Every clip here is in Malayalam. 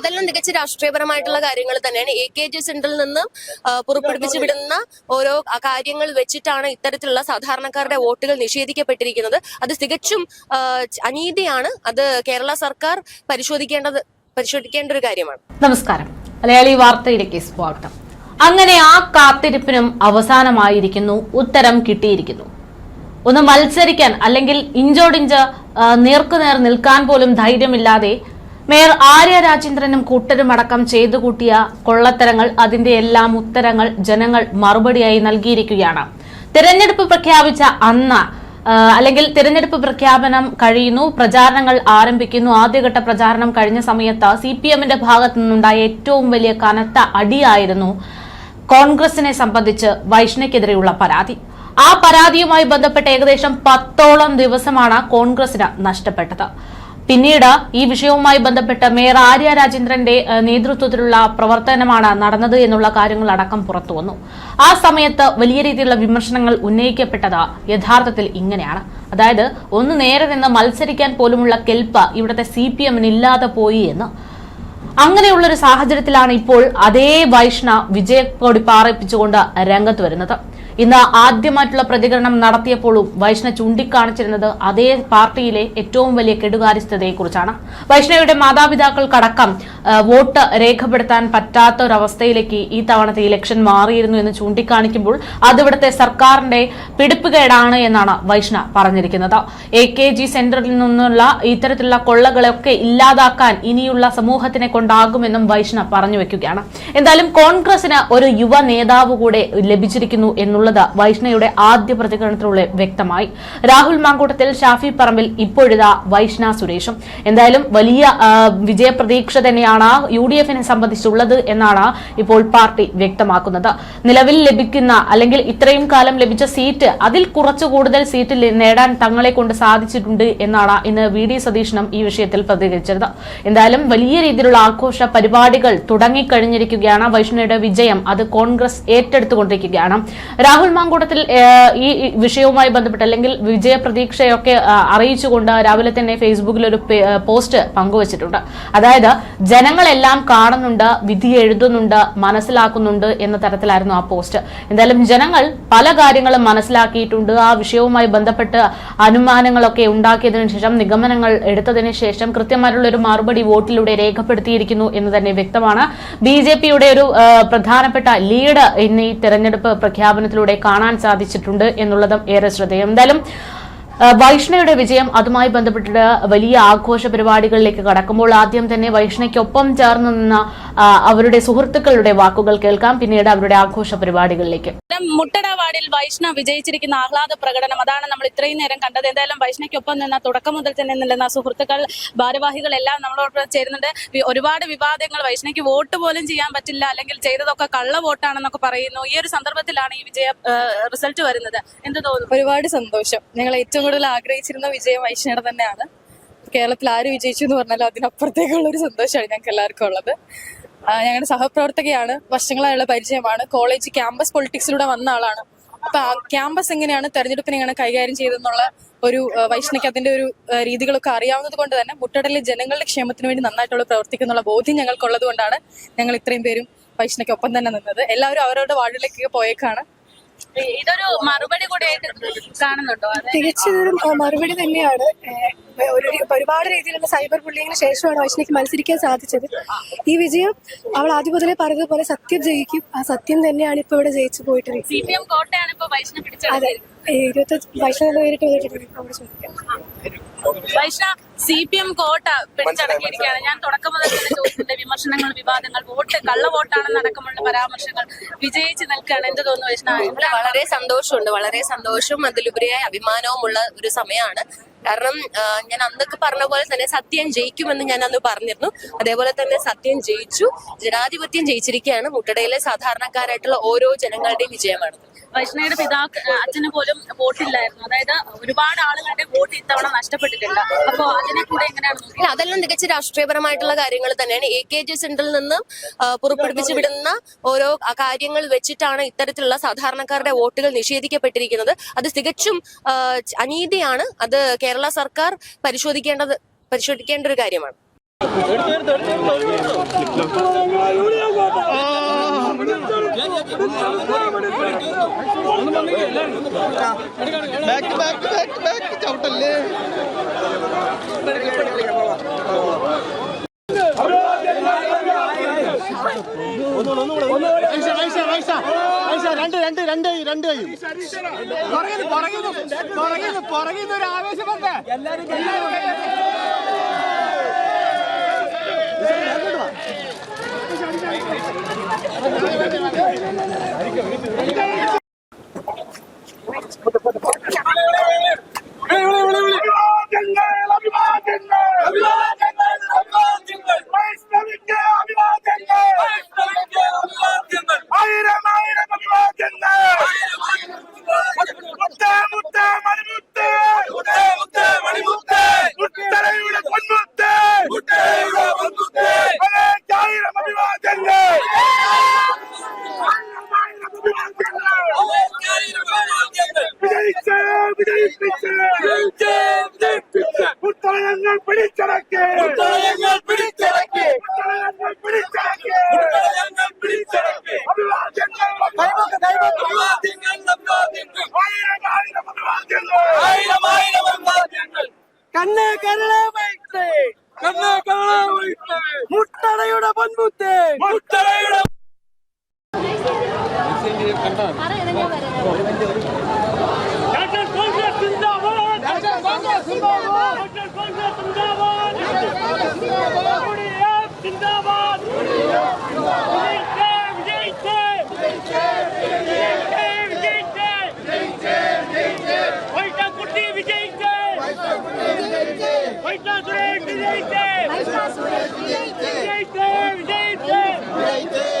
അതെല്ലാം തികച്ച രാഷ്ട്രീയപരമായിട്ടുള്ള കാര്യങ്ങൾ തന്നെയാണ്. എ കെ ജി സെന്ററിൽ നിന്ന് പുറപ്പെടുപ്പിച്ചു വിടുന്ന ഓരോ കാര്യങ്ങൾ വെച്ചിട്ടാണ് ഇത്തരത്തിലുള്ള സാധാരണക്കാരുടെ വോട്ടുകൾ നിഷേധിക്കപ്പെട്ടിരിക്കുന്നത്. അത് തികച്ചും അനീതിയാണ്. അത് കേരള സർക്കാർ പരിശോധിക്കേണ്ടത് പരിശോധിക്കേണ്ട ഒരു കാര്യമാണ്. നമസ്കാരം. മലയാളി വാർത്തയിലേക്ക് സ്വാഗതം. അങ്ങനെ ആ കാത്തിരിപ്പിനും അവസാനമായിരിക്കുന്നു ഉത്തരം കിട്ടിയിരിക്കുന്നു. ഒന്ന് മത്സരിക്കാൻ അല്ലെങ്കിൽ ഇഞ്ചോടിഞ്ച് നേർക്കുനേർ നിൽക്കാൻ പോലും ധൈര്യമില്ലാതെ മേയർ ആര്യ രാജേന്ദ്രനും കൂട്ടരും അടക്കം ചെയ്തു കൂട്ടിയ കൊള്ളത്തരങ്ങൾ അതിന്റെ എല്ലാം ഉത്തരങ്ങൾ ജനങ്ങൾ മറുപടിയായി നൽകിയിരിക്കുകയാണ്. തെരഞ്ഞെടുപ്പ് പ്രഖ്യാപിച്ച അന്ന് അല്ലെങ്കിൽ തിരഞ്ഞെടുപ്പ് പ്രഖ്യാപനം കഴിയുന്നു പ്രചാരണങ്ങൾ ആരംഭിക്കുന്നു. ആദ്യഘട്ട പ്രചാരണം കഴിഞ്ഞ സമയത്ത് സി പി എമ്മിന്റെ ഭാഗത്തു നിന്നുണ്ടായ ഏറ്റവും വലിയ കനത്ത അടിയായിരുന്നു കോൺഗ്രസിനെ സംബന്ധിച്ച് വൈഷ്ണയ്ക്കെതിരെയുള്ള പരാതി. ആ പരാതിയുമായി ബന്ധപ്പെട്ട് ഏകദേശം പത്തോളം ദിവസമാണ് കോൺഗ്രസിന് നഷ്ടപ്പെട്ടത്. പിന്നീട് ഈ വിഷയവുമായി ബന്ധപ്പെട്ട് മേയർ ആര്യ രാജേന്ദ്രന്റെ നേതൃത്വത്തിലുള്ള പ്രവർത്തനമാണ് നടന്നത് എന്നുള്ള കാര്യങ്ങളടക്കം പുറത്തു വന്നു. ആ സമയത്ത് വലിയ രീതിയിലുള്ള വിമർശനങ്ങൾ ഉന്നയിക്കപ്പെട്ടത് യഥാർത്ഥത്തിൽ ഇങ്ങനെയാണ്. അതായത് ഒന്ന് നേരെ നിന്ന് മത്സരിക്കാൻ പോലുമുള്ള കെൽപ്പ് ഇവിടുത്തെ സി പി എമ്മിന് ഇല്ലാതെ പോയി എന്ന്. അങ്ങനെയുള്ളൊരു സാഹചര്യത്തിലാണ് ഇപ്പോൾ അതേ വൈഷ്ണ വിജയക്കൊടി പാറിപ്പിച്ചുകൊണ്ട് രംഗത്ത് വരുന്നത്. ഇന്ന് ആദ്യമായിട്ടുള്ള പ്രതികരണം നടത്തിയപ്പോഴും വൈഷ്ണ ചൂണ്ടിക്കാണിച്ചിരുന്നത് അതേ പാർട്ടിയിലെ ഏറ്റവും വലിയ കെടുകാര്യസ്ഥതയെക്കുറിച്ചാണ്. വൈഷ്ണവയുടെ മാതാപിതാക്കൾക്കടക്കം വോട്ട് രേഖപ്പെടുത്താൻ പറ്റാത്ത ഒരവസ്ഥയിലേക്ക് ഈ തവണത്തെ ഇലക്ഷൻ മാറിയിരുന്നു എന്ന് ചൂണ്ടിക്കാണിക്കുമ്പോൾ അതിവിടുത്തെ സർക്കാരിന്റെ പിടിപ്പുകേടാണ് എന്നാണ് വൈഷ്ണ പറഞ്ഞിരിക്കുന്നത്. എ കെ ജി സെന്ററിൽ നിന്നുള്ള ഇത്തരത്തിലുള്ള കൊള്ളകളൊക്കെ ഇല്ലാതാക്കാൻ ഇനിയുള്ള സമൂഹത്തിനെ കൊണ്ടാകുമെന്നും വൈഷ്ണ പറഞ്ഞു വെക്കുകയാണ്. എന്തായാലും കോൺഗ്രസിന് ഒരു യുവ നേതാവ് കൂടെ ലഭിച്ചിരിക്കുന്നു എന്നുള്ളത് വൈഷ്ണയുടെ ആദ്യ പ്രതികരണത്തിലൂടെ വ്യക്തമായി. രാഹുൽ മാങ്കൂട്ടത്തിൽ ഷാഫി പറമ്പിൽ ഇപ്പോഴിതാ വൈഷ്ണ സുരേഷും. എന്തായാലും വലിയ വിജയപ്രതീക്ഷ തന്നെയാണ് യു ഡി എഫിനെ സംബന്ധിച്ചുള്ളത് എന്നാണ് ഇപ്പോൾ പാർട്ടി വ്യക്തമാക്കുന്നത്. നിലവിൽ ലഭിക്കുന്ന അല്ലെങ്കിൽ ഇത്രയും കാലം ലഭിച്ച സീറ്റ് അതിൽ കുറച്ചു കൂടുതൽ സീറ്റ് നേടാൻ തങ്ങളെ കൊണ്ട് സാധിച്ചിട്ടുണ്ട് എന്നാണ് ഇന്ന് വി ഡി സതീഷനും ഈ വിഷയത്തിൽ പ്രതികരിച്ചത്. എന്തായാലും വലിയ രീതിയിലുള്ള ആഘോഷ പരിപാടികൾ തുടങ്ങിക്കഴിഞ്ഞിരിക്കുകയാണ്. വൈഷ്ണയുടെ വിജയം അത് കോൺഗ്രസ് ഏറ്റെടുത്തുകൊണ്ടിരിക്കുകയാണ്. രാഹുൽ മാങ്കൂട്ടത്തിൽ ഈ വിഷയവുമായി ബന്ധപ്പെട്ട് അല്ലെങ്കിൽ വിജയപ്രതീക്ഷയൊക്കെ അറിയിച്ചുകൊണ്ട് രാവിലെ തന്നെ ഫേസ്ബുക്കിൽ ഒരു പോസ്റ്റ് പങ്കുവച്ചിട്ടുണ്ട്. അതായത് ജനങ്ങളെല്ലാം കാണുന്നുണ്ട് വിധി എഴുതുന്നുണ്ട് മനസ്സിലാക്കുന്നുണ്ട് എന്ന തരത്തിലായിരുന്നു ആ പോസ്റ്റ്. എന്തായാലും ജനങ്ങൾ പല കാര്യങ്ങളും മനസ്സിലാക്കിയിട്ടുണ്ട്. ആ വിഷയവുമായി ബന്ധപ്പെട്ട് അനുമാനങ്ങളൊക്കെ ഉണ്ടാക്കിയതിനു ശേഷം നിഗമനങ്ങൾ എടുത്തതിന് ശേഷം കൃത്യമായിട്ടുള്ള ഒരു മറുപടി വോട്ടിലൂടെ രേഖപ്പെടുത്തിയിരിക്കുന്നു എന്ന് തന്നെ വ്യക്തമാണ്. ബി ഒരു പ്രധാനപ്പെട്ട ലീഡ് ഇന്ന് ഈ തെരഞ്ഞെടുപ്പ് പ്രഖ്യാപനത്തിലൂടെ കാണാൻ സാധിച്ചിട്ടുണ്ട് എന്നുള്ളതും ഏറെ ശ്രദ്ധേയം. എന്തായാലും വൈഷ്ണയുടെ വിജയം അതുമായി ബന്ധപ്പെട്ടിട്ട് വലിയ ആഘോഷ പരിപാടികളിലേക്ക് കടക്കുമ്പോൾ ആദ്യം തന്നെ വൈഷ്ണയ്ക്കൊപ്പം ചേർന്ന് നിന്ന അവരുടെ സുഹൃത്തുക്കളുടെ വാക്കുകൾ കേൾക്കാം. പിന്നീട് അവരുടെ ആഘോഷ പരിപാടികളിലേക്ക്. മുട്ടട വാർഡിൽ വൈഷ്ണ വിജയിച്ചിരിക്കുന്ന ആഹ്ലാദ പ്രകടനം അതാണ് നമ്മൾ ഇത്രയും നേരം കണ്ടത്. എന്തായാലും വൈഷ്ണയ്ക്കൊപ്പം നിന്ന തുടക്കം മുതൽ തന്നെ നിന്ന സുഹൃത്തുക്കൾ ഭാരവാഹികൾ എല്ലാം നമ്മളോട് ചേരുന്നുണ്ട്. ഒരുപാട് വിവാദങ്ങൾ വൈഷ്ണയ്ക്ക് വോട്ട് പോലും ചെയ്യാൻ പറ്റില്ല. അല്ലെങ്കിൽ ചെയ്തതൊക്കെ കള്ള വോട്ടാണെന്നൊക്കെ പറയുന്നു. ഈ ഒരു സന്ദർഭത്തിലാണ് ഈ വിജയ റിസൾട്ട് വരുന്നത്. എന്ത് തോന്നുന്നു? ഒരുപാട് സന്തോഷം. ഞങ്ങൾ ഏറ്റവും കൂടുതൽ ആഗ്രഹിച്ചിരുന്ന വിജയം വൈഷ്ണയുടെ തന്നെയാണ്. കേരളത്തിൽ ആര് വിജയിച്ചു എന്ന് പറഞ്ഞാലും അതിനപ്പുറത്തേക്കുള്ള ഒരു സന്തോഷമാണ് ഞങ്ങൾക്ക് എല്ലാവർക്കും ഉള്ളത്. ഞങ്ങളുടെ സഹപ്രവർത്തകയാണ്. വർഷങ്ങളായുള്ള പരിചയമാണ്. കോളേജ് ക്യാമ്പസ് പൊളിറ്റിക്സിലൂടെ വന്ന ആളാണ്. അപ്പൊ ക്യാമ്പസ് എങ്ങനെയാണ് തെരഞ്ഞെടുപ്പിനെ എങ്ങനെ കൈകാര്യം ചെയ്തെന്നുള്ള ഒരു വൈഷ്ണിക്ക് വൈഷ്ണയ്ക്ക് അതിന്റെ ഒരു രീതികളൊക്കെ അറിയാവുന്നത് കൊണ്ട് തന്നെ മുട്ടടലിലെ ജനങ്ങളുടെ ക്ഷേമത്തിന് വേണ്ടി നന്നായിട്ടുള്ള പ്രവർത്തിക്കുന്നുള്ള ബോധ്യം ഞങ്ങൾക്കുള്ളത് കൊണ്ടാണ് ഞങ്ങൾ ഇത്രയും പേരും വൈഷ്ണയ്ക്കൊപ്പം തന്നെ നിന്നത്. എല്ലാവരും അവരവരുടെ വാർഡിലേക്കൊക്കെ പോയേക്കാണ്. ഇതൊരു മറുപടി കൂടെ കാണുന്നുണ്ടോ? അതെ തികച്ചൊരു മറുപടി തന്നെയാണ്. ഒരു ഒരുപാട് രീതിയിലുള്ള സൈബർ ബുള്ളിങ്ങിന് ശേഷമാണ് വൈഷ്ണിക്ക് മത്സരിക്കാൻ സാധിച്ചത്. ഈ വിജയം അവൾ ആദ്യം മുതലേ പറഞ്ഞതുപോലെ സത്യം ജയിക്കും. ആ സത്യം തന്നെയാണ് ഇപ്പൊ ഇവിടെ ജയിച്ചു പോയിട്ട് സി പി എം കോട്ടയാണ് ഇപ്പൊ വൈഷ്ണവ് പിടിച്ചത് അതെ. ഇരുപത്തി വൈഷ്ണവ് നേരിട്ട് വന്നിട്ടുണ്ട്. ചോദിക്കാം സി പി എം കോട്ട പിടിച്ചടക്കിയിരിക്കുകയാണ്. ഞാൻ തുടക്കം മുതൽ തന്നെ ചോദിച്ചിട്ടുണ്ട്. വിമർശനങ്ങൾ വിവാദങ്ങൾ വോട്ട് കള്ള വോട്ടാണെന്ന് അടക്കമുള്ള പരാമർശങ്ങൾ വിജയിച്ച് നിൽക്കുകയാണ്. എന്ത് തോന്നുന്നു വൈഷ്ണ? വളരെ സന്തോഷമുണ്ട്. വളരെ സന്തോഷവും അതിലുപരിയായ അഭിമാനവുമുള്ള ഒരു സമയമാണ്. കാരണം ഞാൻ അന്നൊക്കെ പറഞ്ഞ പോലെ തന്നെ സത്യം ജയിക്കുമെന്ന് ഞാൻ അന്ന് പറഞ്ഞിരുന്നു. അതേപോലെ തന്നെ സത്യം ജയിച്ചു ജനാധിപത്യം ജയിച്ചിരിക്കുകയാണ്. മുട്ടടയിലെ സാധാരണക്കാരായിട്ടുള്ള ഓരോ ജനങ്ങളുടെയും വിജയമാണ്. വൈഷ്ണയുടെ പിതാക്ക് അച്ഛന് പോലും വോട്ടില്ലായിരുന്നു. അതായത് ഒരുപാട് ആളുകളുടെ വോട്ട് ഇത്തവണ നഷ്ടപ്പെട്ടിട്ടുണ്ട് അപ്പോ അതിനെ കൂടെ എങ്ങനെയാണ് അതെല്ലാം തികച്ച രാഷ്ട്രീയപരമായിട്ടുള്ള കാര്യങ്ങൾ തന്നെയാണ്. എ കെ ജി സെന്ററിൽ നിന്ന് പുറപ്പെടുവിച്ചു വിടുന്ന ഓരോ കാര്യങ്ങൾ വെച്ചിട്ടാണ് ഇത്തരത്തിലുള്ള സാധാരണക്കാരുടെ വോട്ടുകൾ നിഷേധിക്കപ്പെട്ടിരിക്കുന്നത്. അത് തികച്ചും അനീതിയാണ്. അത് കേരള സർക്കാർ പരിശോധിക്കേണ്ടത് പരിശോധിക്കേണ്ട ഒരു കാര്യമാണ്. ചവിട്ടല്ലേ? രണ്ട് രണ്ട് രണ്ട് കൈ. ഒരു വന്നേ Kerala Surek witajcie! Majstra Surek witajcie! Witajcie, witajcie! Witajcie!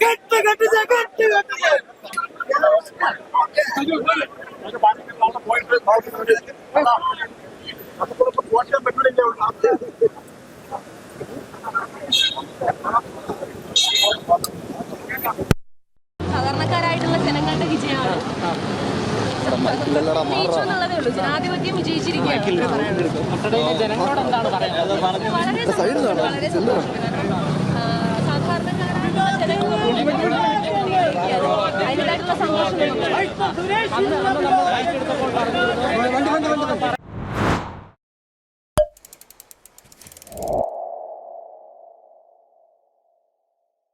കെട്ട് കെട്ട് കെട്ട് കെട്ട് സാധാരണക്കാരായിട്ടുള്ള ജനങ്ങളുടെ വിജയമാണ് ഉള്ളൂ ജനാധിപത്യം വിജയിച്ചിരിക്കുകയാണ്. ജനങ്ങളോട് എന്താണ് പറയുന്നത്? വളരെ സന്തോഷം, വളരെ സന്തോഷം. സാധാരണക്കാരായിട്ടുള്ള ജനങ്ങൾ അതിന്റെതായിട്ടുള്ള സന്തോഷം